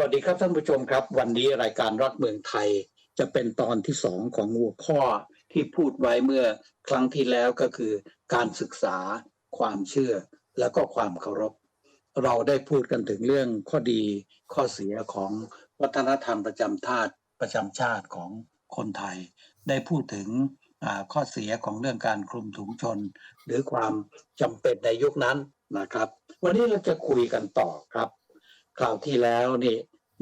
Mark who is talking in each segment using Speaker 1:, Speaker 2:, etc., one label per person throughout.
Speaker 1: สวัสดีครับท่านผู้ชมครับ วันนี้รายการรักเมืองไทยจะเป็นตอนที่สองของหัวข้อที่พูดไว้เมื่อครั้งที่แล้วก็คือ การศึกษา ความเชื่อ แล้วก็ความเคารพ เราได้พูดกันถึงเรื่องข้อดีข้อเสียของวัฒนธรรมประจำชาติประจำชาติของคนไทย ได้พูดถึงข้อเสียของเรื่องการคลุมถุงชน หรือความจำเป็นในยุคนั้นนะครับ วันนี้เราจะคุยกันต่อครับคราวที่แล้วนี่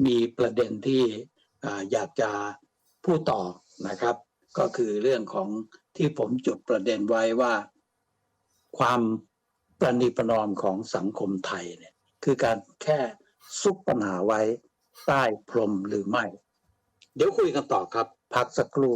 Speaker 1: มีประเด็นที่อยากจะพูดต่อนะครับ ก็คือเรื่องของที่ผมจุดประเด็นไว้ว่า ความประนีประนอมของสังคมไทยเนี่ยคือการแค่ซุกปัญหาไว้ใต้พรมหรือไม่ เดี๋ยวคุยกันต่อครับ พักสักครู่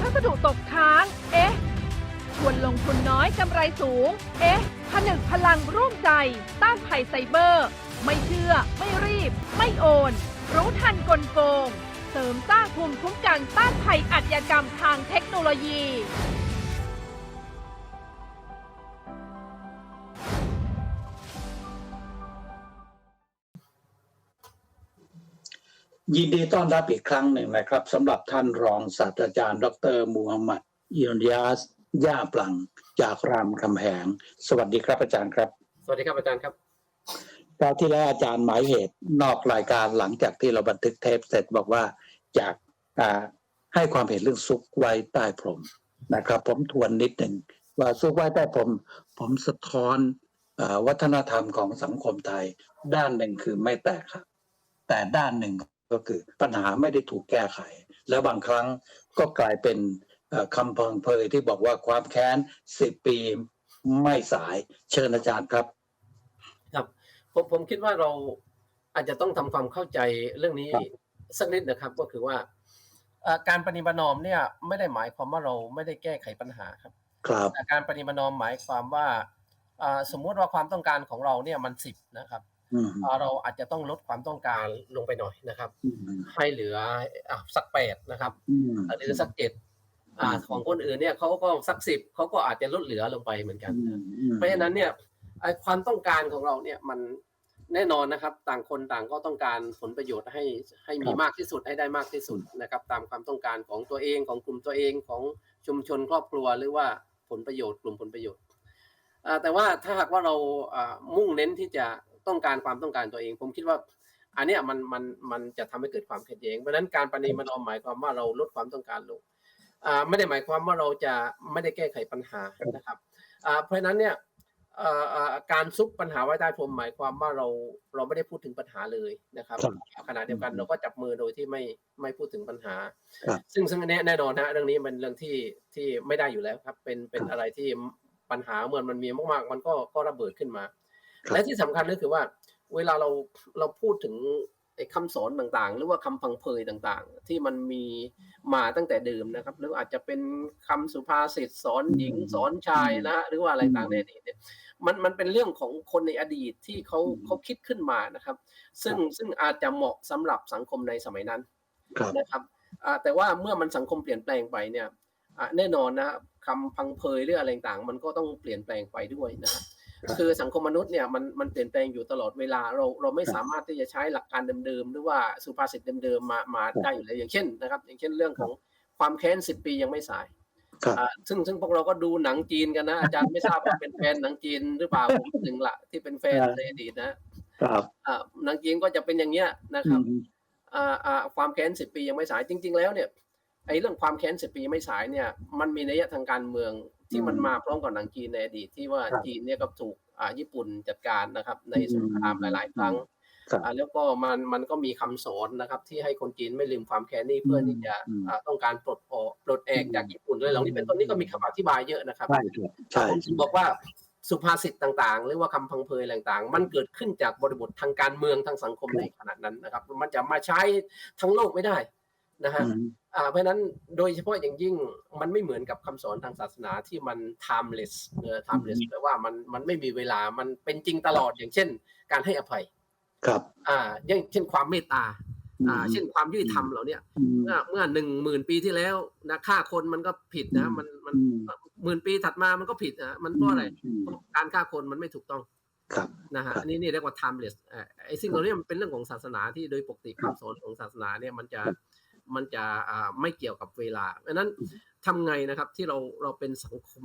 Speaker 2: พัสดุตกค้าง เอ๊ะ ควรลงทุนน้อยกำไรสูง เอ๊ะ ผนึกพลังร่วมใจ ต้านภัยไซเบอร์ ไม่เชื่อ ไม่รีบ ไม่โอน รู้ทันกลโกง เสริมสร้างภูมิคุ้มกันต้านภัยอาชญากรรมทางเทคโนโลยี
Speaker 1: ยินดีต้อนรับอีกครั้งหนึ่งนะครับสำหรับท่านรองศาสตราจารย์ ดรมูฮัมหมัดอินยาสย่าปลังจากรามคำแหง สวัสดีครับอาจารย์ครับ
Speaker 3: สวัสดีครับอาจารย์ครับ
Speaker 1: คราวที่แล้วอาจารย์หมายเหตุนอกรายการหลังจากที่เราบันทึกเทปเสร็จบอกว่าอยากอ่าให้ความเห็นเรื่องซุกไว้ใต้พรมนะครับ ผมทวนนิดหนึ่งว่าซุกไว้ใต้พรมผมสะท้อนอาวัฒนธรรมของสังคมไทย ด้านหนึ่งคือไม่แตกครับแต่ด้านหนึ่ง ก็คือปัญหาไม่ได้ถูกแก้ไข แล้วบางครั้งก็กลายเป็นเอ่อคำพังเพยที่บอกว่าความแค้นสิบปีไม่สายเชิญอาจารย์ครับ
Speaker 3: ครับผมผมคิดว่าเราอาจจะต้องทำความเข้าใจเรื่องนี้
Speaker 1: ครับ
Speaker 3: สักนิดนะครับ ก็คือว่าเอ่อการปฏิบัตินอมเนี่ยไม่ได้หมายความว่าเราไม่ได้แก้ไขปัญหาครับ
Speaker 1: ครับ
Speaker 3: แต่การปฏิบัตินอมหมายความว่าอ่าสมมุติว่าความต้องการของเราเนี่ยมันสิบนะครับ
Speaker 1: อืม
Speaker 3: อ่า เราอาจจะต้องลดความต้องการลงไปหน่อยนะครับ
Speaker 1: อืม
Speaker 3: ให้เหลืออะสักแปดนะครับ
Speaker 1: อืม
Speaker 3: หรือสักเจ็ดอ่า
Speaker 1: อืม
Speaker 3: ของคนอื่นเนี่ยเขาก็สักสิบเขาก็อาจจะลดเหลือลงไปเหมือนกัน
Speaker 1: อืมอืม
Speaker 3: เพราะฉะนั้นเนี่ยไอ้ความต้องการของเราเนี่ยมันแน่นอนนะครับ ต่างคนต่างก็ต้องการผลประโยชน์ให้ให้มีมากที่สุดให้ได้มากที่สุดนะครับ ตามความต้องการของตัวเองของกลุ่มตัวเองของชุมชนครอบครัวหรือว่าผลประโยชน์ กลุ่มผลประโยชน์อ่าแต่ว่าถ้าหากว่าเราอ่ามุ่งเน้นที่จะ ต้องการความต้องการตัวเอง ผมคิดว่า อันเนี้ยมันมันมันจะทำให้เกิดความขัดแย้งเพราะฉะนั้นการปฏิมานอมหมายความว่าเราลดความต้องการลงอ่าไม่ได้หมายความว่าเราจะไม่ได้แก้ไขปัญหานะครับอ่าเพราะฉะนั้นเนี่ยเอ่อเอ่อการซุกปัญหาไว้ใต้พรมหมายความว่าเราเราไม่ได้พูดถึงปัญหาเลยนะครับ
Speaker 1: ครับ
Speaker 3: ขณะเดียวกันเราก็จับมือโดยที่ไม่ไม่พูดถึงปัญหา
Speaker 1: ครับ
Speaker 3: ซึ่งซึ่งอันเนี้ยแน่นอนนะเรื่องนี้เป็นเรื่องที่ที่ไม่ได้อยู่แล้วครับ เป็นเป็น
Speaker 1: ครับ
Speaker 3: อะไรที่ปัญหาเมื่อมันมีมากๆ มันก็ก็ระเบิดขึ้นมา
Speaker 1: ครับ
Speaker 3: และที่สำคัญก็คือว่า เวลาเราเราพูดถึงไอ้คำสอนต่างๆ หรือว่าคำพังเพยต่างๆ ที่มันมีมาตั้งแต่เดิมนะครับ หรืออาจจะเป็นคำสุภาษิตสอนหญิง
Speaker 1: อืม
Speaker 3: สอนชายนะฮะหรือว่าอะไรต่างๆในอดีตเนี่ยมันมันเป็นเรื่องของคนในอดีตที่เขา
Speaker 1: อืม
Speaker 3: เขาคิดขึ้นมานะครับ ซึ่งซึ่งอาจจะเหมาะสำหรับสังคมในสมัยนั้น
Speaker 1: ครับ
Speaker 3: นะครับอ่าแต่ว่าเมื่อมันสังคมเปลี่ยนแปลงไปเนี่ยอ่าแน่นอนนะครับคำพังเพยหรืออะไรต่างๆมันก็ต้องเปลี่ยนแปลงไปด้วยนะครับ
Speaker 1: ครับ
Speaker 3: คือสังคมมนุษย์เนี่ยมันมันเปลี่ยนแปลงอยู่ตลอดเวลาเราเราไม่
Speaker 1: ครับ
Speaker 3: สามารถที่จะใช้หลักการเดิมๆหรือว่าสุภาษิตเดิมๆมามา
Speaker 1: ครับ
Speaker 3: ได้อยู่แล้วอย่างเช่นนะครับ อย่างเช่นเรื่องของความแค้นสิบปียังไม่สาย
Speaker 1: ครับ
Speaker 3: อ่าซึ่งซึ่งพวกเราก็ดูหนังจีนกันนะ อาจารย์ไม่ทราบว่าเป็นแฟนหนังจีนหรือเปล่าผมหนึ่งละที่เป็นแฟน
Speaker 1: ครับ
Speaker 3: ในอดีตนะครับอ่าหนังจีนก็จะเป็นอย่างเงี้ยนะค
Speaker 1: อื
Speaker 3: รับ
Speaker 1: ม
Speaker 3: อ่าอ่าความแค้นสิบปียังไม่สายจริง ๆ แล้วเนี่ยไอ้เรื่องความแค้นสิบปียังไม่สายเนี่ยมันมีนัยทางการเมือง ที่มัน
Speaker 1: อืม
Speaker 3: มาพร้อมกับหนังจีนในอดีตที่ว่า
Speaker 1: ครับ
Speaker 3: จีนเนี่ยก็ถูกอ่าญี่ปุ่นจัดการนะครับ ใน
Speaker 1: อืม
Speaker 3: สงครามหลาย ๆ ครั้ง
Speaker 1: ครับ
Speaker 3: อ่าแล้วก็มันมันก็มีคำสอนนะครับ ที่ให้คนจีนไม่ลืมความแค้นนี้เพื่อที่จะ
Speaker 1: อืม
Speaker 3: อ่าต้องการปลดออกปลดแอกจากญี่ปุ่นเลยเหล่านี้เป็นต้นนี้ก็มีคำอธิบายเยอะนะครับ
Speaker 1: ใช่ครับใช่
Speaker 3: ผมถึงบอกว่าสุภาษิตต่างๆ หรือว่าคำพังเพยต่างๆ มันเกิดขึ้นจากบริบททางการเมืองทางสังคมในขณะนั้นนะครับ มันจะมาใช้ทั้งโลกไม่ได้ นะฮะ
Speaker 1: อืม
Speaker 3: อ่าเพราะฉะนั้นโดยเฉพาะอย่างยิ่งมันไม่เหมือนกับคำสอนทางศาสนาที่มัน timeless เนอ timeless แปลว่ามันมันไม่มีเวลามันเป็นจริงตลอดอย่างเช่น การให้อภัย
Speaker 1: ครับ
Speaker 3: อ่าอย่างเช่นความเมตตาอ่าเช่นความยุติธรรมเหล่าเนี้ย
Speaker 1: อืม
Speaker 3: เมื่อเมื่อหนึ่งหมื่นปีที่แล้วนะฆ่าคนมันก็ผิดนะมันมัน
Speaker 1: อืม
Speaker 3: หมื่นปีถัดมามันก็ผิดนะมันเพราะอะไร
Speaker 1: ม
Speaker 3: การฆ่าคนมันไม่ถูกต้อง
Speaker 1: ครับ
Speaker 3: นะฮะ
Speaker 1: ครับ
Speaker 3: อันนี้นี่เรียกว่า timeless เอ่อไอ้สิ่งเหล่านี้มันเป็นเรื่องของศาสนาที่โดยปกติ
Speaker 1: ครับ
Speaker 3: คำสอนของศาสนาเนี่ยมันจะ
Speaker 1: ครับ
Speaker 3: มันจะอ่าไม่เกี่ยวกับเวลาเพราะฉะนั้นทำไงนะครับที่เราเราเป็นสังคม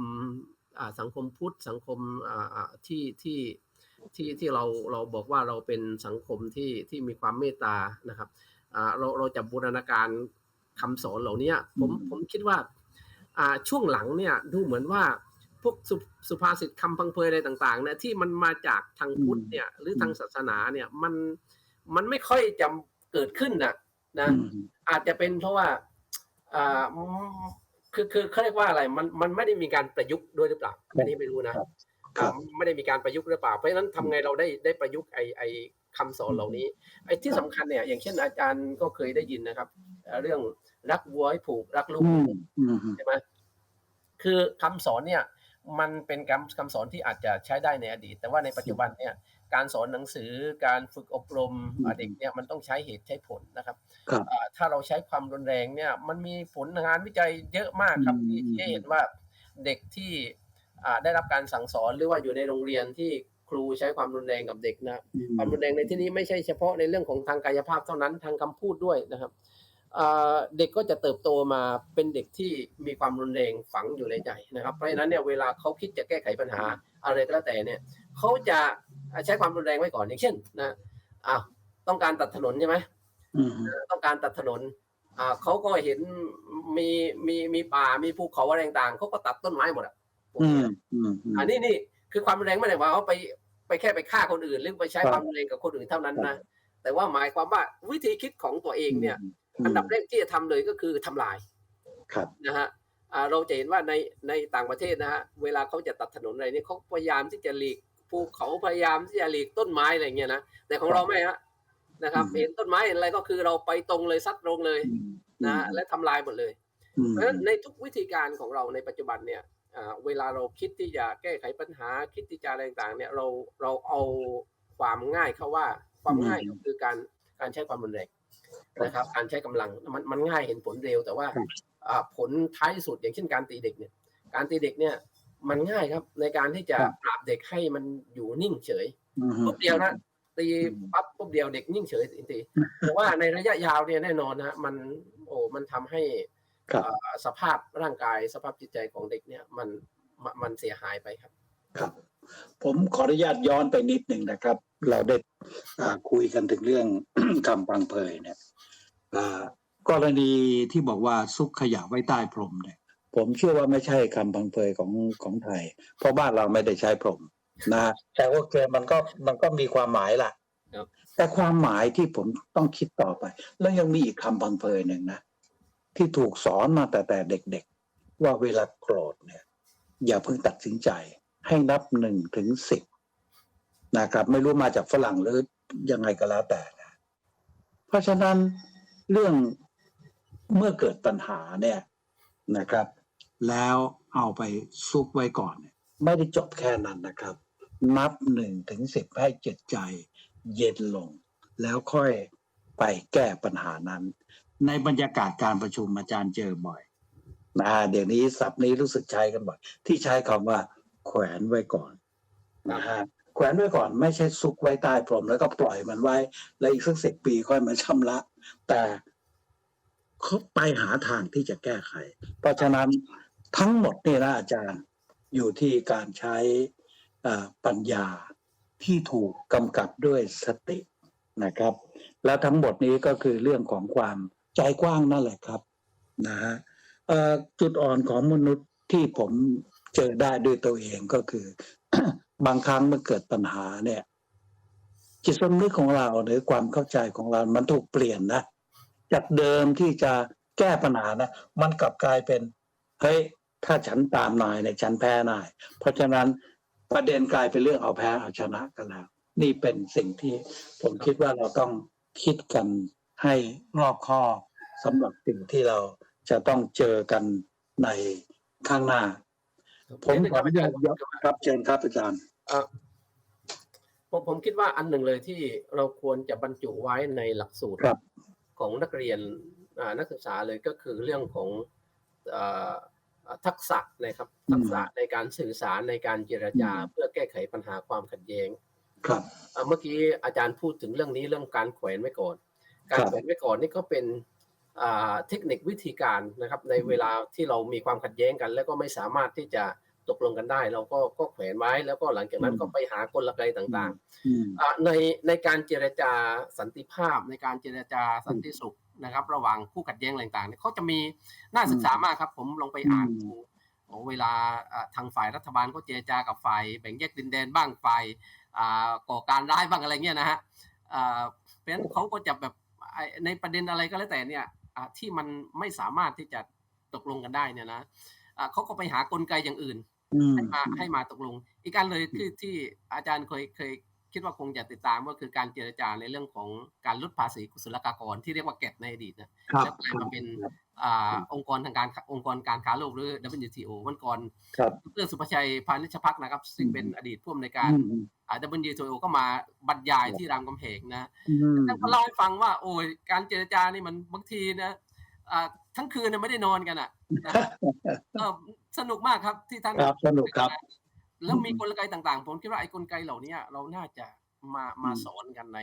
Speaker 3: อ่าสังคมพุทธสังคมอ่าอ่าที่ที่ที่ที่เราเราบอกว่าเราเป็นสังคมที่ที่มีความเมตตานะครับอ่าเราเราจะบูรณาการคำสอนเหล่านี้ผมผมคิดว่าอ่าช่วงหลังเนี่ยดูเหมือนว่าพวกสุสุภาษิตคำพังเพยอะไรต่างๆเนี่ยที่มันมาจากทางพุทธเนี่ยหรือทางศาสนาเนี่ยมันมันไม่ค่อยจะเกิดขึ้นนะ นะ
Speaker 1: อืม
Speaker 3: อาจจะเป็นเพราะว่าอ่าอืมคือคือเขาเรียกว่าอะไรมันมันไม่ได้มีการประยุกต์ด้วยหรือเปล่าอันนี้ไม่รู้นะครับ
Speaker 1: ครับ
Speaker 3: อ่าไม่ได้มีการประยุกต์หรือเปล่า เพราะฉะนั้นทำไงเราได้ได้ประยุกต์ไอไอคำสอนเหล่านี้ไอ้ที่สำคัญเนี่ย อย่างเช่นอาจารย์ก็เคยได้ยินนะครับเอ่อเรื่องรักวัวให้ผูกรักลูก
Speaker 1: อื
Speaker 3: ให้
Speaker 1: ม
Speaker 3: ผูก
Speaker 1: อืม
Speaker 3: ใช่ไหมคือคำสอนเนี่ย มันเป็นคำคำสอนที่อาจจะใช้ได้ในอดีต แต่ว่าในปัจจุบันเนี่ย การสอนหนังสือการฝึกอบรม
Speaker 1: อืม
Speaker 3: อ่าเด็กเนี่ยมันต้องใช้เหตุใช้ผลนะครับ
Speaker 1: ครับ
Speaker 3: อ่าถ้าเราใช้ความรุนแรงเนี่ยมันมีผลงานวิจัยเยอะมากครับ
Speaker 1: อืม
Speaker 3: ที่ที่ให้เห็นว่าเด็กที่อ่าได้รับการสั่งสอนหรือว่าอยู่ในโรงเรียนที่ครูใช้ความรุนแรงกับเด็กนะ
Speaker 1: อืม
Speaker 3: ความรุนแรงในที่นี้ไม่ใช่เฉพาะในเรื่องของทางกายภาพเท่านั้นทางคำพูดด้วยนะครับอ่าเด็กก็จะเติบโตมาเป็นเด็กที่มีความรุนแรงฝังอยู่ในใจนะครับ เพราะฉะนั้นเนี่ยเวลาเขาคิดจะแก้ไขปัญหาอะไรก็แล้วแต่เนี่ยเขาจะ ใช้ความรุนแรงไว้ก่อนอย่างเช่นนะอ้าวต้องการตัดถนนใช่ไหม
Speaker 1: อืม
Speaker 3: ต้องการตัดถนนอ่าเขาก็เห็นมีมีมีป่ามีภูเขาอะไรต่างๆเขาก็ตัดต้นไม้หมดอะพวก
Speaker 1: อื
Speaker 3: เนี้
Speaker 1: ม
Speaker 3: ย
Speaker 1: อืมอืม
Speaker 3: อันนี้นี่คือความรุนแรงไม่ได้ว่าเอาไปไปแค่ไปฆ่าคนอื่นหรือไปใช้
Speaker 1: ครับ
Speaker 3: ความรุนแรงกับคนอื่นเท่านั้นนะแต่ว่าหมายความว่าวิธีคิดของตัวเองเนี่ย
Speaker 1: ม
Speaker 3: อันดับแรกที่จะทำเลยก็คือทำลาย
Speaker 1: ครับ
Speaker 3: นะฮะอ่าเราจะเห็นว่าในในต่างประเทศนะฮะเวลาเขาจะตัดถนนอะไรเนี่ยเขาพยายามที่จะหลีก ภูเขาพยายามที่จะหลีกต้นไม้อะไรเงี้ยนะแต่ของเราไม่ฮะนะครับ
Speaker 1: อืม
Speaker 3: เห็นต้นไม้เห็นอะไรก็คือเราไปตรงเลยซัดตรงเลย
Speaker 1: อืม
Speaker 3: นะฮะและทำลายหมดเลย
Speaker 1: อืม
Speaker 3: เพราะฉะนั้นในทุกวิธีการของเราในปัจจุบันเนี่ยอ่าเวลาเราคิดที่จะแก้ไขปัญหาคิดที่จะอะไรต่างๆเนี่ยเราเราเอาความง่ายเข้าว่าความง่ายก็คือการการใช้ความรุนแรงนะครับ การใช้กำลังมันมันง่ายเห็นผลเร็ว แต่ว่าอ่าผลท้ายสุดอย่างเช่นการตีเด็กเนี่ย การตีเด็กเนี่ย มันง่ายครับ ในการที่จะปราบเด็กให้มันอยู่นิ่งเฉย
Speaker 1: อืม
Speaker 3: ปุ๊บเดียวนะตี
Speaker 1: อืม
Speaker 3: ปั๊บปุ๊บเดียวเด็กนิ่งเฉยตีแต่ว่าในระยะยาวเนี่ยแน่นอนนะมันโอ้มันทำให้
Speaker 1: ครับ
Speaker 3: เอ่อสภาพร่างกายสภาพจิตใจของเด็กเนี่ยมันมันมันเสียหายไปครับ
Speaker 1: ครับ ผมขออนุญาตย้อนไปนิดหนึ่งนะครับ เราได้อ่าคุยกันถึงเรื่องคำพังเพยเนี่ยอ่ากรณีที่บอกว่าซุกขยะไว้ใต้พรมเนี่ย ผมเชื่อว่าไม่ใช่คำพังเพยของของไทย เพราะบ้านเราไม่ได้ใช้พรมนะแต่ว่าเกิมันก็มันก็มีความหมายล่ะ
Speaker 3: ครับ
Speaker 1: แต่ความหมายที่ผมต้องคิดต่อไป แล้วยังมีอีกคำพังเพยหนึ่งนะที่ถูกสอนมาแต่แต่เด็กๆ ว่าเวลาโกรธเนี่ย อย่าเพิ่งตัดสินใจ ให้นับหนึ่งถึงสิบนะครับ ไม่รู้มาจากฝรั่งหรือยังไงก็แล้วแต่นะเพราะฉะนั้นเรื่องเมื่อเกิดปัญหาเนี่ยนะครับ แล้วเอาไปซุกไว้ก่อนเนี่ยไม่ได้จบแค่นั้นนะครับ นับหนึ่งถึงสิบให้จิตใจเย็นลง แล้วค่อยไปแก้ปัญหานั้น ในบรรยากาศการประชุมอาจารย์เจอบ่อยนะเดี๋ยวนี้ศัพท์นี้รู้สึกใช้กันบ่อยที่ใช้คำว่า แขวนไว้ก่อนนะฮะแขวนไว้ก่อนไม่ใช่ซุกไว้ใต้พรมแล้วก็ปล่อยมันไว้ แล้วอีกสักสิบปีค่อยมาชำระ แต่เขาไปหาทางที่จะแก้ไข เพราะฉะนั้น ทั้งหมดนี่นะอาจารย์อยู่ที่การใช้ปัญญาที่ถูกกำกับด้วยสตินะครับ และทั้งหมดนี้ก็คือเรื่องของความใจกว้างนั่นแหละครับนะฮะจุดอ่อนของมนุษย์ที่ผมเจอได้ด้วยตัวเองก็คือ บางครั้งเมื่อเกิดปัญหาเนี่ย จิตสำนึกของเราหรือความเข้าใจของเรา มันถูกเปลี่ยนนะจากเดิมที่จะแก้ปัญหานะ มันกลับกลายเป็นเฮ้ย ถ้าฉันตามนายเนี่ยฉันแพ้นาย เพราะฉะนั้นประเด็นกลายเป็นเรื่องเอาแพ้เอาชนะกันแล้ว นี่เป็นสิ่งที่ผมคิดว่าเราต้องคิดกันให้รอบคอบสำหรับสิ่งที่เราจะต้องเจอกันในข้างหน้า ผมขออนุญาตยกครับเชิญครับอาจารย์
Speaker 3: เอ่อผมผมคิดว่าอันหนึ่งเลยที่เราควรจะบรรจุไว้ในหลักสูตร
Speaker 1: ครับ
Speaker 3: ของนักเรียนอ่านักศึกษาเลยก็คือเรื่องของเอ่อ ทักษะนะครับ
Speaker 1: อืม
Speaker 3: ทักษะในการสื่อสารในการเจรจา
Speaker 1: อืม
Speaker 3: เพื่อแก้ไขปัญหาความขัดแย้ง
Speaker 1: ครับ
Speaker 3: อ่าเมื่อกี้อาจารย์พูดถึงเรื่องนี้เรื่องการแขวนไว้ก่อน การ
Speaker 1: ครับ
Speaker 3: แขวนไว้ก่อนนี่ก็เป็นอ่าเทคนิควิธีการนะครับ ในเวลาที่เรามีความขัดแย้งกัน แล้วก็ไม่สามารถที่จะตกลงกันได้ เราก็ก็แขวนไว้แล้วก็หลังจากนั้น
Speaker 1: อืม
Speaker 3: ก็ไปหากลไกต่างๆ
Speaker 1: อืม
Speaker 3: อะในในการเจรจาสันติภาพในการเจรจาสันติสุข นะครับ ระหว่างคู่ขัดแย้งอะไรต่างๆเนี่ยเขาจะมีน่าศึกษามากครับ ผมลองไปอ่าน
Speaker 1: อืม
Speaker 3: ดูโอ้เวลาอะทางฝ่ายรัฐบาลก็เจรจากับฝ่ายแบ่งแยกดินแดนบ้างฝ่ายอ่าก่อการร้ายบ้างอะไรเงี้ยนะฮะอ่าเพราะฉะนั้นเขาก็จะแบบไอ้ในประเด็นอะไรก็แล้วแต่เนี่ยอะที่มันไม่สามารถที่จะตกลงกันได้เนี่ยนะอะเขาก็ไปหากลไกอย่างอื่น
Speaker 1: อืม
Speaker 3: ให้มาให้มาตกลง อีกการเลยคือที่อาจารย์เคยเคย คิดว่าคงจะติดตามก็คือการเจรจาในเรื่องของการลดภาษีกุศลกากรที่เรียกว่าเก็ตในอดีตนะครับแล้วกลายมาเป็น
Speaker 1: ครับ
Speaker 3: อ่าองค์กรทางการองค์กรการค้าโลกหรือ WTO วันก่อน
Speaker 1: ครับ
Speaker 3: ดรสุภชัยพานิชพักนะครับ ซึ่งเป็นอดีตผู้อำนวยการ
Speaker 1: อืม
Speaker 3: อ่า WTO ก็มาบรรยายที่รามคำแหงนะ
Speaker 1: อืม
Speaker 3: ท่านก็เล่าให้ฟังว่า โอ้ยการเจรจานี่มันบางทีนะอ่าทั้งคืนเนี่ยไม่ได้นอนกันอะนะเออสนุกมากครับที่ท่าน
Speaker 1: ครับสนุกครับ
Speaker 3: แล้วมีกลไกต่างๆ ผมคิดว่าไอ้กลไกเหล่านี้เราน่าจะมามา
Speaker 1: อืม
Speaker 3: สอนกันใน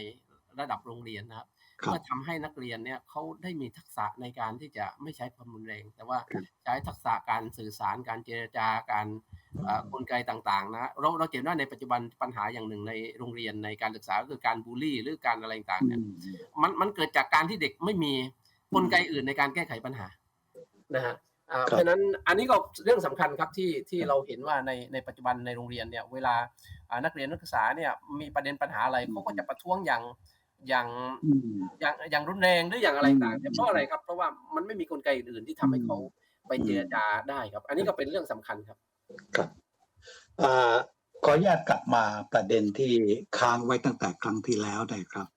Speaker 3: ระดับโรงเรียนนะครับ
Speaker 1: ครับ
Speaker 3: เพื่อทำให้นักเรียนเนี่ยเขาได้มีทักษะในการที่จะไม่ใช้ความรุนแรง แต่ว่า
Speaker 1: ครับ
Speaker 3: ใช้ทักษะการสื่อสารการเจรจาการเอ่อกลไกต่างๆนะเราเราเห็นว่าในปัจจุบันปัญหาอย่างหนึ่งในโรงเรียนในการศึกษาก็คือการบูลลี่หรือการอะไรต่างๆเนี่ยมันมันเกิดจากการที่เด็กไม่มีกลไกอื่นในการแก้ไขปัญหานะฮะอ่า
Speaker 1: ครับ
Speaker 3: เพราะฉะนั้นอันนี้ก็เรื่องสำคัญครับที่ที่เราเห็นว่าในในปัจจุบันในโรงเรียนเนี่ยเวลาอ่านักเรียนนักศึกษาเนี่ยมีประเด็นปัญหาอะไรเขาก็จะประท้วงอย่างอย่าง
Speaker 1: อืม
Speaker 3: อย่างอย่างรุนแรงหรืออย่างอะไรต่าง
Speaker 1: อืม
Speaker 3: เพราะอะไรครับ เพราะว่ามันไม่มีกลไกอื่นๆที่ทำให้เขาไปเจรจาได้ครับ อันนี้ก็เป็นเรื่องสำคัญครับ
Speaker 1: ครับอ่าขออนุญาตกลับมาประเด็นที่ค้างไว้ตั้งแต่ครั้งที่แล้วนะครับ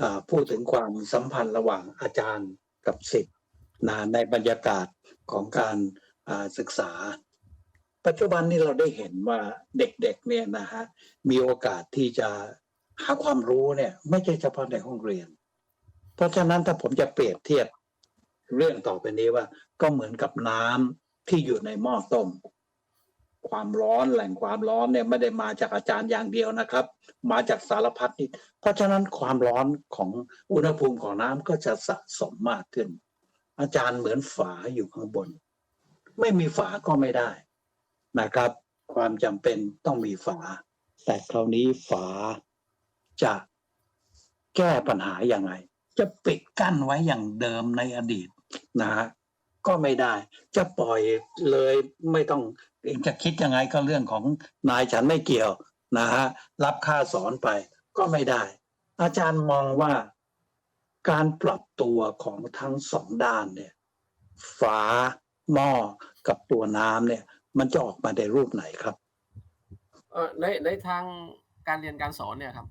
Speaker 1: อ่าพูดถึงความสัมพันธ์ระหว่างอาจารย์กับศิษย์ นะในบรรยากาศของการศึกษา ปัจจุบันนี้เราได้เห็นว่าเด็กๆเนี่ยนะฮะมีโอกาสที่จะหาความรู้เนี่ยไม่ใช่เฉพาะในห้องเรียน เพราะฉะนั้นถ้าผมจะเปรียบเทียบเรื่องต่อไปนี้ว่า ก็เหมือนกับน้ำที่อยู่ในหม้อต้ม ความร้อนแหล่งความร้อนเนี่ยไม่ได้มาจากอาจารย์อย่างเดียวนะครับ มาจากสารพัดนี่เพราะฉะนั้นความร้อนของอุณหภูมิของน้ำก็จะสะสมมากขึ้น อาจารย์เหมือนฝาอยู่ข้างบน ไม่มีฝาก็ไม่ได้นะครับ ความจำเป็นต้องมีฝา แต่คราวนี้ฝาจะแก้ปัญหาอย่างไร จะปิดกั้นไว้อย่างเดิมในอดีตนะฮะก็ไม่ได้ จะปล่อยเลยไม่ต้องเองจะคิดยังไงก็เรื่องของนายฉันไม่เกี่ยวนะฮะรับค่าสอนไปก็ไม่ได้ อาจารย์มองว่า การปรับตัวของทั้งสองด้านเนี่ยฝาหม้อกับตัวน้ำเนี่ย มันจะออกมาในรูปไหนครับ
Speaker 3: เออในในทางการเรียนการสอนเนี่ยครับ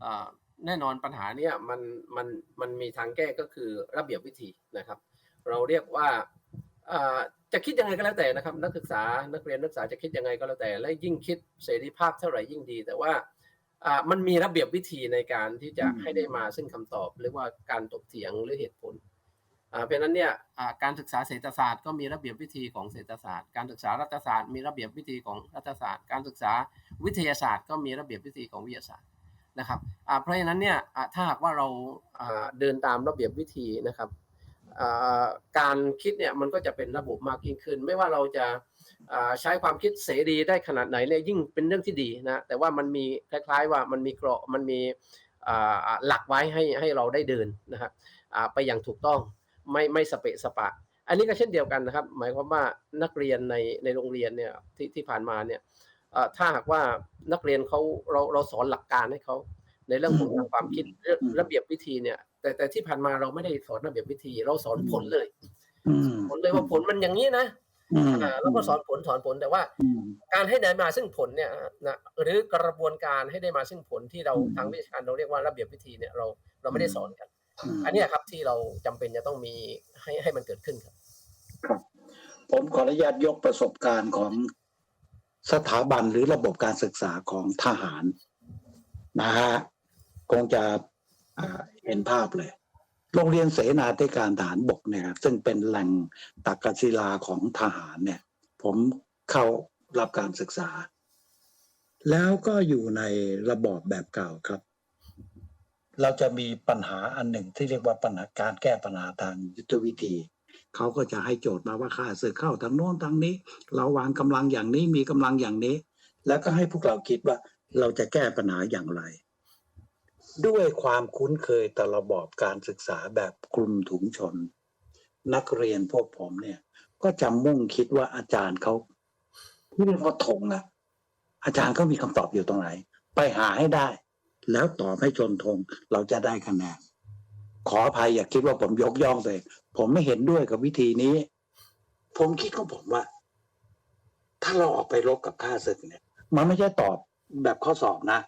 Speaker 3: เออแน่นอนปัญหาเนี่ยมันมันมันมีทางแก้ก็คือระเบียบวิธีนะครับ เราเรียกว่าเออจะคิดยังไงก็แล้วแต่นะครับ นักศึกษานักเรียนนักศึกษาจะคิดยังไงก็แล้วแต่ และยิ่งคิดเสรีภาพเท่าไหร่ยิ่งดี แต่ว่า มันมีระเบียบวิธีในการที่จะ
Speaker 1: อืม
Speaker 3: ให้ได้มาซึ่งคำตอบหรือว่าการตกเถียงหรือเหตุผลอ่าเพราะฉะนั้นเนี่ยอ่าการศึกษาเศรษฐศาสตร์ก็มีระเบียบวิธีของเศรษฐศาสตร์ การศึกษารัฐศาสตร์มีระเบียบวิธีของรัฐศาสตร์ การศึกษาวิทยาศาสตร์ ก็มีระเบียบวิธีของวิทยาศาสตร์นะครับอ่าเพราะฉะนั้นเนี่ยอ่าถ้าหากว่าเราอ่าเดินตามระเบียบวิธีนะครับอ่าการคิดเนี่ยมันก็จะเป็นระบบมากยิ่งขึ้น ไม่ว่าเราจะอ่า ใช้ความคิดเสรีได้ขนาดไหนเนี่ยยิ่งเป็นเรื่องที่ดีนะแต่ว่ามันมีคล้าย ๆ ว่ามันมีเกราะมันมีอ่าหลักไว้ให้ให้เราได้เดินนะครับอ่าไปอย่างถูกต้องไม่ไม่สเปะสปะ อันนี้ก็เช่นเดียวกันนะครับ หมายความว่านักเรียนในในโรงเรียนเนี่ยที่ที่ผ่านมาเนี่ยเอ่อถ้าหากว่านักเรียนเขาเราเราสอนหลักการให้เขาในเรื่องของ
Speaker 1: อืม
Speaker 3: ทางความคิดเรื่อง
Speaker 1: อืม
Speaker 3: ระเบียบวิธีเนี่ย แต่แต่ที่ผ่านมาเราไม่ได้สอนระเบียบวิธี เราสอนผลเลย
Speaker 1: อืม
Speaker 3: ผลเลยว่าผลมันอย่างนี้นะ
Speaker 1: อืม
Speaker 3: อ่า แล้วก็สอนผลสอนผลแต่ว่า
Speaker 1: อืม
Speaker 3: การให้ได้มาซึ่งผลเนี่ยนะหรือกระบวนการให้ได้มาซึ่งผลที่เรา
Speaker 1: อืม
Speaker 3: ทางวิชาการเราเรียกว่าระเบียบวิธีเนี่ยเราเราไม่ได้สอนกัน
Speaker 1: ม
Speaker 3: อันเนี้ยครับที่เราจำเป็นจะต้องมีให้ให้มันเกิดขึ้นครับ
Speaker 1: ครับ ผมขออนุญาตยกประสบการณ์ของสถาบันหรือระบบการศึกษาของทหารนะฮะคงจะอ่าเห็นภาพเลย โรงเรียนเสนาธิการทหารบกเนี่ยครับซึ่งเป็นแหล่งตักกศิลาของทหารเนี่ย ผมเข้ารับการศึกษา แล้วก็อยู่ในระบอบแบบเก่าครับ เราจะมีปัญหาอันหนึ่งที่เรียกว่าปัญหาการแก้ปัญหาทางยุทธวิธีเขาก็จะให้โจทย์มาว่าข้าศึกเข้าทางโน้นทางนี้ เราวางกำลังอย่างนี้มีกำลังอย่างนี้ แล้วก็ให้พวกเราคิดว่าเราจะแก้ปัญหาอย่างไร ด้วยความคุ้นเคยต่อระบอบการศึกษาแบบกลุ่มถุงชน นักเรียนพวกผมเนี่ย ก็จะมุ่งคิดว่าอาจารย์เขาที่เรียกว่าธงอะอาจารย์เขามีคำตอบอยู่ตรงไหน ไปหาให้ได้ แล้วตอบให้ชนธงเราจะได้คะแนนขออภัยอย่าคิดว่าผมยกย่องเลยผมไม่เห็นด้วยกับวิธีนี้ ผมคิดของผมว่า ถ้าเราออกไปรบกับข้าศึกเนี่ย มันไม่ใช่ตอบแบบข้อสอบนะ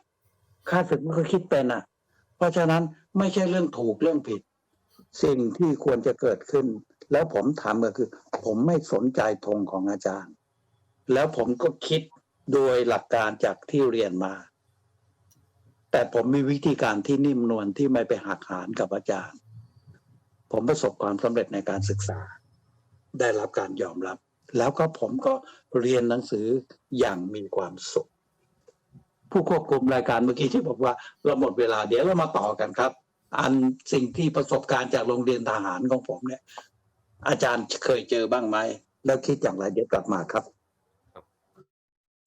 Speaker 1: ข้าศึกมันก็คิดเป็นอะ เพราะฉะนั้นไม่ใช่เรื่องถูกเรื่องผิด สิ่งที่ควรจะเกิดขึ้น แล้วผมถามก็คือ ผมไม่สนใจธงของอาจารย์ แล้วผมก็คิดโดยหลักการจากที่เรียนมา แต่ผมมีวิธีการที่นิ่มนวลที่ไม่ไปหักหานกับอาจารย์ ผมประสบความสำเร็จในการศึกษา ได้รับการยอมรับ แล้วก็ผมก็เรียนหนังสืออย่างมีความสุข ผู้ควบคุมรายการเมื่อกี้ที่บอกว่าเราหมดเวลาเดี๋ยวเรามาต่อกันครับ อันสิ่งที่ประสบการณ์จากโรงเรียนทหารของผมเนี่ย อาจารย์เคยเจอบ้างไหม แล้วคิดอย่างไรเดี๋ยวกลับมาครับ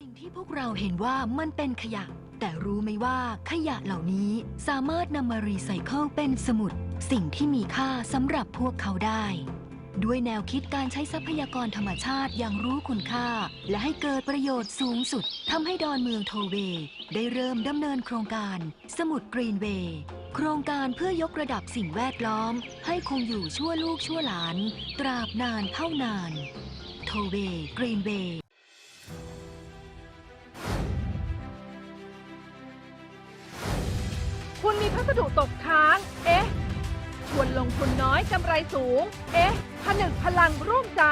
Speaker 4: สิ่งที่พวกเราเห็นว่ามันเป็นขยะ แต่รู้ไหมว่าขยะเหล่านี้สามารถนำมารีไซเคิลเป็นสมุด สิ่งที่มีค่าสำหรับพวกเขาได้ ด้วยแนวคิดการใช้ทรัพยากรธรรมชาติอย่างรู้คุณค่า และให้เกิดประโยชน์สูงสุดทำให้ดอนเมืองโทเวย์ได้เริ่มดำเนินโครงการ สมุดกรีนเวย์โครงการเพื่อยกระดับสิ่งแวดล้อม ให้คงอยู่ชั่วลูกชั่วหลาน ตราบนานเท่านานโทเวย์กรีนเวย์
Speaker 2: คุณมีพัสดุตกค้าง เอ๊ะ ชวนลงทุนน้อยกำไรสูง เอ๊ะ ผนึกพลังร่วมใจ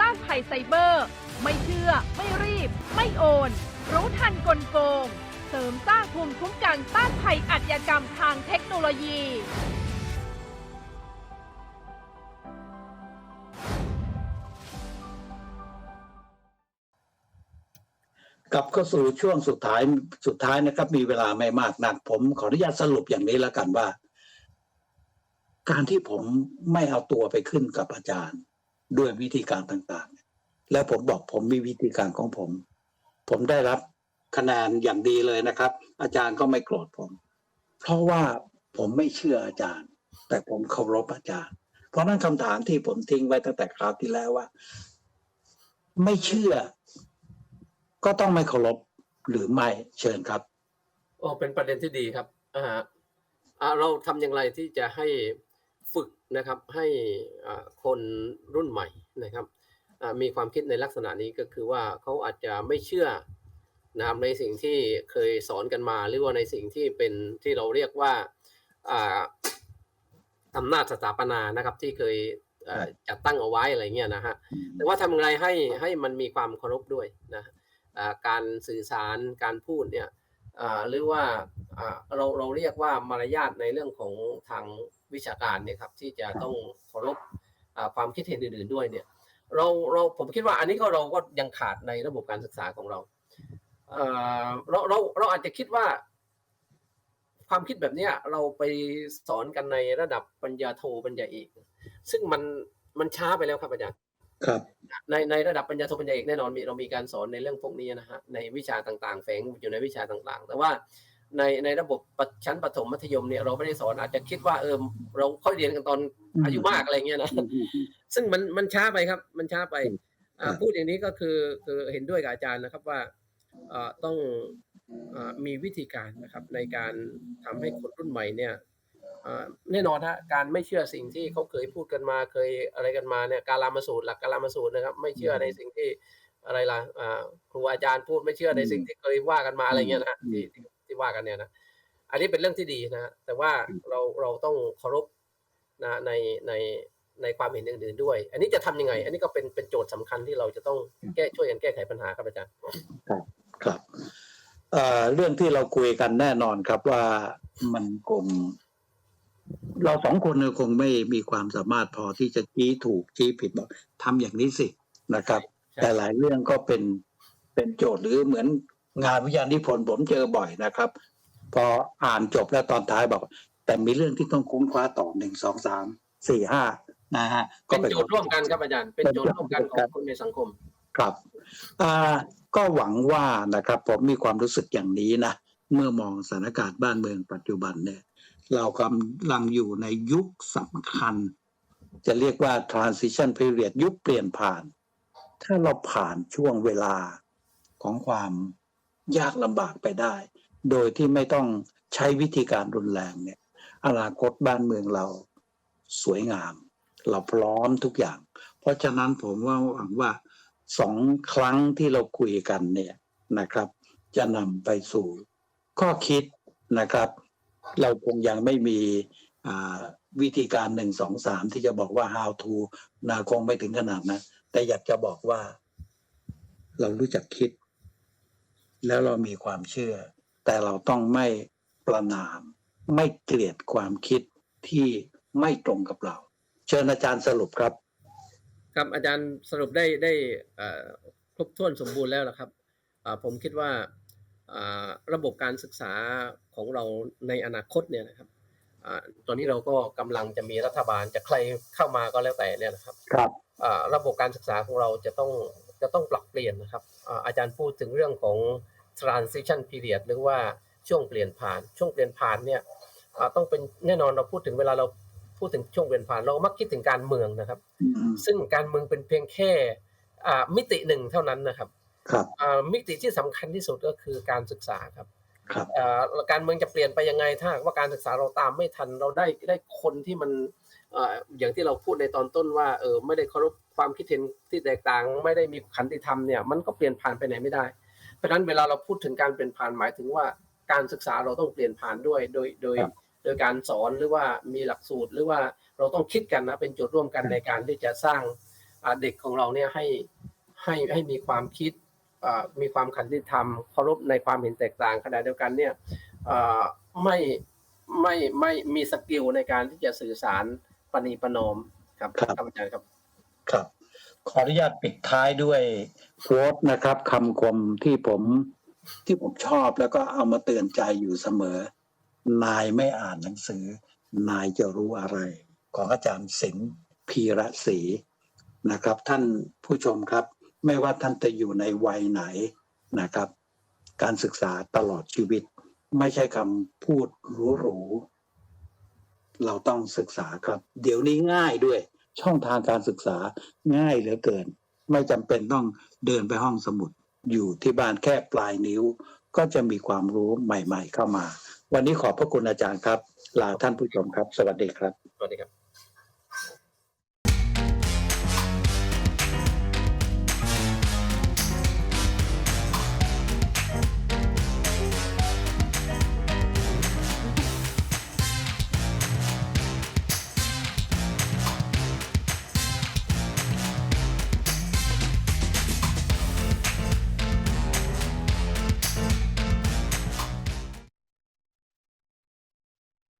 Speaker 2: ต้านภัยไซเบอร์ ไม่เชื่อ ไม่รีบ ไม่โอน รู้ทันกลโกง เสริมสร้างภูมิคุ้มกันต้านภัยอาชญากรรมทางเทคโนโลยี
Speaker 1: กลับเข้าสู่ช่วงสุดท้ายสุดท้ายนะครับ มีเวลาไม่มากนัก ผมขออนุญาตสรุปอย่างนี้แล้วกันว่า การที่ผมไม่เอาตัวไปขึ้นกับอาจารย์ ด้วยวิธีการต่างๆ แล้วผมบอกผมมีวิธีการของผม ผมได้รับคะแนนอย่างดีเลยนะครับ อาจารย์ก็ไม่โกรธผม เพราะว่าผมไม่เชื่ออาจารย์ แต่ผมเคารพอาจารย์ เพราะนั้นคำถามที่ผมทิ้งไว้ตั้งแต่คราวที่แล้วว่า ไม่เชื่อ ก็ต้องไม่เคารพหรือไม่เชิญครับ
Speaker 3: โอ้เป็นประเด็นที่ดีครับอ่าเราทำอย่างไรที่จะให้ ฝึกนะครับให้คนรุ่นใหม่นะครับมีความคิดในลักษณะนี้ก็คือว่าเขาอาจจะไม่เชื่อนะครับในสิ่งที่เคยสอนกันมา หรือว่าในสิ่งที่เป็นที่เราเรียกว่าอำนาจสถาปนานะครับที่เคยจัดตั้งเอาไว้อะไรเงี้ยนะฮะแต่ว่าทำอย่างไรให้ให้มันมีความเคารพด้วยนะการสื่อสารการพูดเนี่ยหรือว่าเราเราเรียกว่ามารยาทในเรื่องของทาง วิชาการเนี่ยครับที่จะต้องเคารพอ่าความคิดเห็นอื่น ๆด้วยเนี่ยเราเราผมคิดว่าอันนี้ก็เราก็ยังขาดในระบบการศึกษาของเราเอ่อเราเราเราอาจจะคิดว่า ความคิดแบบเนี้ยเราไปสอนกันในระดับปัญญาโทปัญญาเอก ซึ่งมันมันช้าไปแล้วครับอาจารย์
Speaker 1: ครับ
Speaker 3: ในในระดับปัญญาโทปัญญาเอกแน่นอนมีเรามีการสอนในเรื่องพวกนี้นะฮะในวิชาต่างๆแฝงอยู่ในวิชาต่างๆ แต่ว่า ในในระบบปชั้นประถมมัธยมเนี่ยเราไม่ได้สอนอาจจะคิดว่าเออเราค่อยเรียนกันตอน
Speaker 1: อืม
Speaker 3: อายุมากอะไรเงี้ยนะซึ่งมันมันช้าไปครับ มันช้าไปอ่า
Speaker 1: ครับ
Speaker 3: พูดอย่างนี้ก็คือคือเห็นด้วยกับอาจารย์นะครับว่าเอ่อต้องเอ่อมีวิธีการนะครับ ในการทำให้คนรุ่นใหม่เนี่ยเอ่อแน่นอนฮะการไม่เชื่อสิ่งที่เขาเคยพูดกันมาเคยอะไรกันมาเนี่ยการลามาสูตรหลักการลามาสูตรนะครับ ไม่เชื่อในสิ่งที่อะไรล่ะอ่าครูอาจารย์พูดไม่เชื่อในสิ่งที่เคยว่ากันมาอะไรเงี้ยนะฮะที่ ที่ที่ว่ากันเนี่ยนะอันนี้เป็นเรื่องที่ดีนะฮะแต่ว่าเราเราต้องเคารพนะในในในความเห็นอื่นๆด้วย อันนี้จะทำยังไง อันนี้ก็เป็นเป็นโจทย์สำคัญที่เราจะต้องแก้ช่วยกันแก้ไขปัญหาครับอาจารย์
Speaker 1: ครับเอ่อเรื่องที่เราคุยกันแน่นอนครับว่ามันคง เราสองคนเนี่ยคงไม่มีความสามารถพอที่จะชี้ถูกชี้ผิดบอกทำอย่างนี้สินะครับ
Speaker 3: ใช่
Speaker 1: แต่หลายเรื่องก็เป็นเป็นโจทย์หรือเหมือน งานวิทยานิพนธ์ผมเจอบ่อยนะครับ พออ่านจบแล้วตอนท้ายบอก แต่มีเรื่องที่ต้องคุ้นคว้าต่อหนึ่งสองสามสี่ห้านะฮะ
Speaker 3: เป็นโจทย์ร่วมกันครับอาจารย์ เป็นโจทย์ร่วมกันของคนในสังคม
Speaker 1: ครับอ่าก็หวังว่านะครับผมมีความรู้สึกอย่างนี้นะเมื่อมองสถานการณ์บ้านเมืองปัจจุบันเนี่ย เรากำลังอยู่ในยุคสำคัญ จะเรียกว่า transition period ยุคเปลี่ยนผ่าน ถ้าเราผ่านช่วงเวลาของความ ยากลำบากไปได้ โดยที่ไม่ต้องใช้วิธีการรุนแรงเนี่ยอนาคตบ้านเมืองเราสวยงาม เราพร้อมทุกอย่าง เพราะฉะนั้นผมว่าหวังว่าสองครั้งที่เราคุยกันเนี่ยนะครับ จะนำไปสู่ข้อคิดนะครับ เราคงยังไม่มีวิธีการหนึ่งสองสามที่จะบอกว่า how to นะคงไม่ถึงขนาดนะ แต่อยากจะบอกว่า เรารู้จักคิด แล้วเรามีความเชื่อ แต่เราต้องไม่ประนาม ไม่เกลียดความคิดที่ไม่ตรงกับเรา เชิญอาจารย์สรุปครับ
Speaker 3: ครับอาจารย์สรุปได้ได้เอ่อครบถ้วนสมบูรณ์แล้วนะครับอ่าผมคิดว่าอ่าระบบการศึกษาของเราในอนาคตเนี่ยนะครับอ่าตอนนี้เราก็กำลังจะมีรัฐบาลจะใครเข้ามาก็แล้วแต่เนี่ยนะครับ
Speaker 1: ครับ
Speaker 3: อ่าระบบการศึกษาของเราจะต้องจะต้องปรับเปลี่ยนนะครับอ่าอาจารย์พูดถึงเรื่องของ transition period หรือว่าช่วงเปลี่ยนผ่าน ช่วงเปลี่ยนผ่านเนี่ยอ่าต้องเป็นแน่นอนเราพูดถึงเวลาเราพูดถึงช่วงเปลี่ยนผ่านเรามักคิดถึงการเมืองนะครับ
Speaker 1: อืม
Speaker 3: ซึ่งการเมืองเป็นเพียงแค่อ่ามิติหนึ่งเท่านั้นนะครับ
Speaker 1: ครับ
Speaker 3: อ่ามิติที่สำคัญที่สุดก็คือการศึกษาครับ
Speaker 1: ครับ
Speaker 3: อ่าการเมืองจะเปลี่ยนไปยังไงถ้าหากว่าการศึกษาเราตามไม่ทันเราได้ได้คนที่มันอ่าอย่างที่เราพูดในตอนต้นว่าเออไม่ได้เคารพความคิดเห็นที่แตกต่าง ไม่ได้มีขันติธรรมเนี่ยมันก็เปลี่ยนผ่านไปไหนไม่ได้เพ ราะฉะนั้นเวลาเราพูดถึงการเปลี่ยนผ่านหมายถึงว่าการศึกษาเราต้องเปลี่ยนผ่านด้วย โดยโดย
Speaker 1: ครับ
Speaker 3: โดยการสอนหรือว่ามีหลักสูตรหรือว่าเราต้องคิดกันนะเป็นจุดร่วมกันในการที่จะสร้างอ่าเด็กของเราเนี่ยให้ให้ให้มีความคิดอ่ามีความขันติธรรมเคารพในความเห็นแตกต่างขณะเดียวกันเนี่ยอ่าไม่ไม่ไม่มีสกิลในการที่จะสื่อสารปณีประนอมครับ
Speaker 1: ครับ
Speaker 3: อาจารย์ครับ
Speaker 1: ครับ ขออนุญาตปิดท้ายด้วยโค้ดนะครับคำคมที่ผมที่ผมชอบแล้วก็เอามาเตือนใจอยู่เสมอ นายไม่อ่านหนังสือ นายจะรู้อะไร ของอาจารย์สิงห์พีระศรีนะครับ ท่านผู้ชมครับ ไม่ว่าท่านจะอยู่ในวัยไหนนะครับ การศึกษาตลอดชีวิต ไม่ใช่คำพูดหรูๆเราต้องศึกษาครับ เดี๋ยวนี้ง่ายด้วย ช่องทางการศึกษาง่ายเหลือเกิน ไม่จำเป็นต้องเดินไปห้องสมุด อยู่ที่บ้านแค่ปลายนิ้ว ก็จะมีความรู้ใหม่ ๆ เข้ามา วันนี้ขอบพระคุณอาจารย์ครับ ลาท่านผู้ชมครับ สวัสดีครับ
Speaker 3: สวัสดีครับ